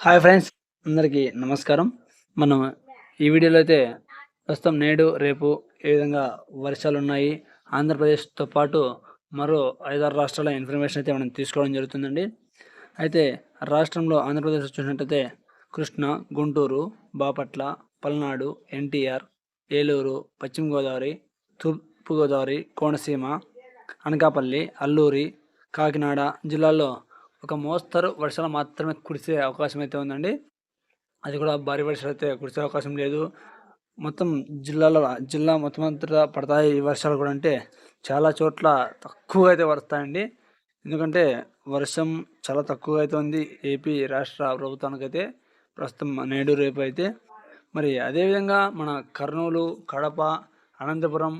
Hi friends అందరికీ నమస్కారం. మనం ఈ వీడియోలో అయితే ప్రస్తుతం నేడు రేపు ఏ విధంగా వర్షాలు ఉన్నాయి ఆంధ్రప్రదేశ్తో పాటు మరో ఐదారు రాష్ట్రాల ఇన్ఫర్మేషన్ అయితే మనం తీసుకోవడం జరుగుతుందండి. అయితే రాష్ట్రంలో ఆంధ్రప్రదేశ్ చూసినట్టయితే కృష్ణా గుంటూరు బాపట్ల పల్నాడు ఎన్టీఆర్ ఏలూరు పశ్చిమ గోదావరి తూర్పుగోదావరి కోనసీమ అనకాపల్లి అల్లూరి కాకినాడ జిల్లాల్లో ఒక మోస్తరు వర్షాలు మాత్రమే కురిసే అవకాశం అయితే ఉందండి. అది కూడా భారీ వర్షాలు అయితే కురిసే అవకాశం లేదు. మొత్తం జిల్లాలో జిల్లా మొత్తం అంతటా పడతాయి ఈ వర్షాలు కూడా అంటే చాలా చోట్ల తక్కువ అయితే పడతాయండి. ఎందుకంటే వర్షం చాలా తక్కువ అయితే ఉంది ఏపీ రాష్ట్ర ప్రభుత్వానికైతే ప్రస్తుతం నేడు రేపు అయితే. మరి అదేవిధంగా మన కర్నూలు కడప అనంతపురం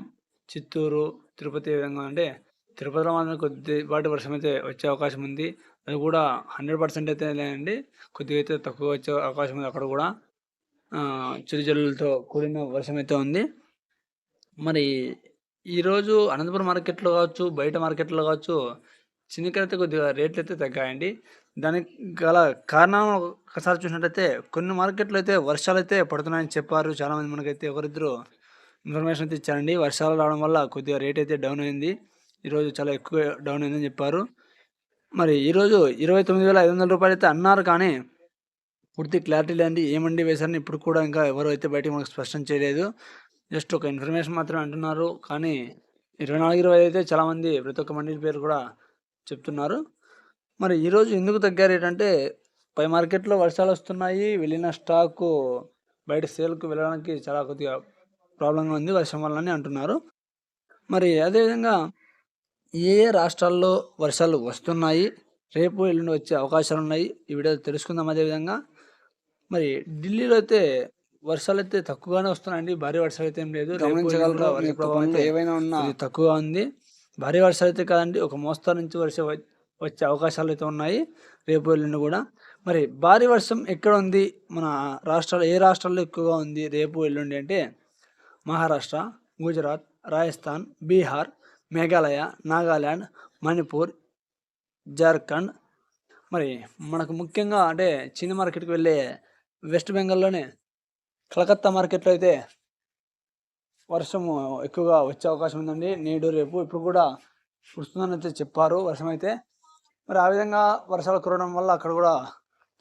చిత్తూరు తిరుపతి ఏ విధంగా అంటే తిరుపతిలో మాత్రం కొద్దిపాటి వర్షం అయితే వచ్చే అవకాశం ఉంది. అది కూడా హండ్రెడ్ పర్సెంట్ అయితే లేదండి. కొద్దిగా అయితే తక్కువ వచ్చే అవకాశం ఉంది అక్కడ కూడా. చిరుజల్లులతో కూడిన వర్షం అయితే ఉంది. మరి ఈరోజు అనంతపురం మార్కెట్లో కావచ్చు బయట మార్కెట్లో కావచ్చు చిన్నకాయ అయితే కొద్దిగా రేట్లు అయితే తగ్గాయండి. దానికి గల కారణం ఒకసారి చూసినట్టయితే కొన్ని మార్కెట్లో అయితే వర్షాలు అయితే పడుతున్నాయని చెప్పారు. చాలామంది మనకైతే ఒకరిద్దరు ఇన్ఫర్మేషన్ అయితే ఇచ్చారండి. వర్షాలు రావడం వల్ల కొద్దిగా రేట్ అయితే డౌన్ అయింది. ఈరోజు చాలా ఎక్కువ డౌన్ అయిందని చెప్పారు. మరి ఈరోజు ఇరవై తొమ్మిది వేల ఐదు వందల రూపాయలు అయితే అన్నారు కానీ పూర్తి క్లారిటీ లేని ఏ మండి వేశారని ఇప్పుడు కూడా ఇంకా ఎవరు అయితే బయటకు మనకు స్పష్టం చేయలేదు. జస్ట్ ఒక ఇన్ఫర్మేషన్ మాత్రమే అంటున్నారు. కానీ ఇరవై నాలుగు ఇరవై అయితే చాలామంది ప్రతి ఒక్క మండలి పేరు కూడా చెప్తున్నారు. మరి ఈరోజు ఎందుకు తగ్గారు? ఏంటంటే పై మార్కెట్లో వర్షాలు వస్తున్నాయి. వెళ్ళిన స్టాకు బయట సేల్కు వెళ్ళడానికి చాలా కొద్దిగా ప్రాబ్లంగా ఉంది వర్షం వల్లనే అంటున్నారు. మరి అదేవిధంగా ఏ ఏ రాష్ట్రాల్లో వర్షాలు వస్తున్నాయి? రేపు ఎల్లుండి వచ్చే అవకాశాలు ఉన్నాయి. ఈ వీడియో తెలుసుకుందాం అదేవిధంగా మరి ఢిల్లీలో అయితే వర్షాలు అయితే తక్కువగానే వస్తున్నాయండి. భారీ వర్షాలు అయితే ఏం లేదు. గమనించగలరా. ఏవైనా ఉన్నా తక్కువగా ఉంది. భారీ వర్షాలు అయితే కాదండి ఒక మోస్తరు నుంచి వర్షం వచ్చే అవకాశాలు అయితే ఉన్నాయి. రేపు ఎల్లుండి కూడా. మరి భారీ వర్షం ఎక్కడ ఉంది? మన రాష్ట్రాలు ఏ రాష్ట్రాల్లో ఎక్కువగా ఉంది? రేపు ఎల్లుండి అంటే మహారాష్ట్ర గుజరాత్ రాజస్థాన్ బీహార్ మేఘాలయ నాగాల్యాండ్ మణిపూర్ జార్ఖండ్. మరి మనకు ముఖ్యంగా అంటే చిన్న మార్కెట్కి వెళ్ళే వెస్ట్ బెంగాల్లోనే కలకత్తా మార్కెట్లో అయితే వర్షం ఎక్కువగా వచ్చే అవకాశం ఉందండి. నేడు రేపు ఇప్పుడు కూడా కురుస్తుందని అయితే చెప్పారు వర్షం అయితే మరి ఆ విధంగా వర్షాలు కురవడం వల్ల అక్కడ కూడా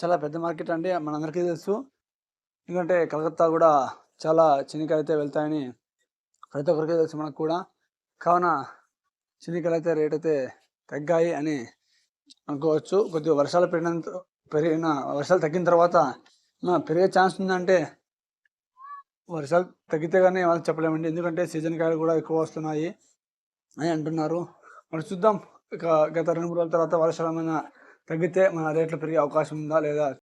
చాలా పెద్ద మార్కెట్ అండి. మనందరికీ తెలుసు. ఎందుకంటే కలకత్తా కూడా చాలా చినికాయలు అయితే వెళ్తాయని ప్రతి ఒక్కరికి తెలుసు మనకు కూడా. కావున చినికాయలు అయితే రేట్ అయితే తగ్గాయి అని అనుకోవచ్చు. కొద్దిగా వర్షాలు పెరిగినంత పెరిగిన వర్షాలు తగ్గిన తర్వాత పెరిగే ఛాన్స్ ఉందంటే వర్షాలు తగ్గితే కానీ వాళ్ళు చెప్పలేమండి. ఎందుకంటే సీజన్ కాయలు కూడా ఎక్కువ వస్తున్నాయి అని అంటున్నారు. మరి చూద్దాం. ఇక గత రెండు మూడు రోజుల తర్వాత వర్షాలు ఏమైనా తగ్గితే మన రేట్లు పెరిగే అవకాశం ఉందా లేదా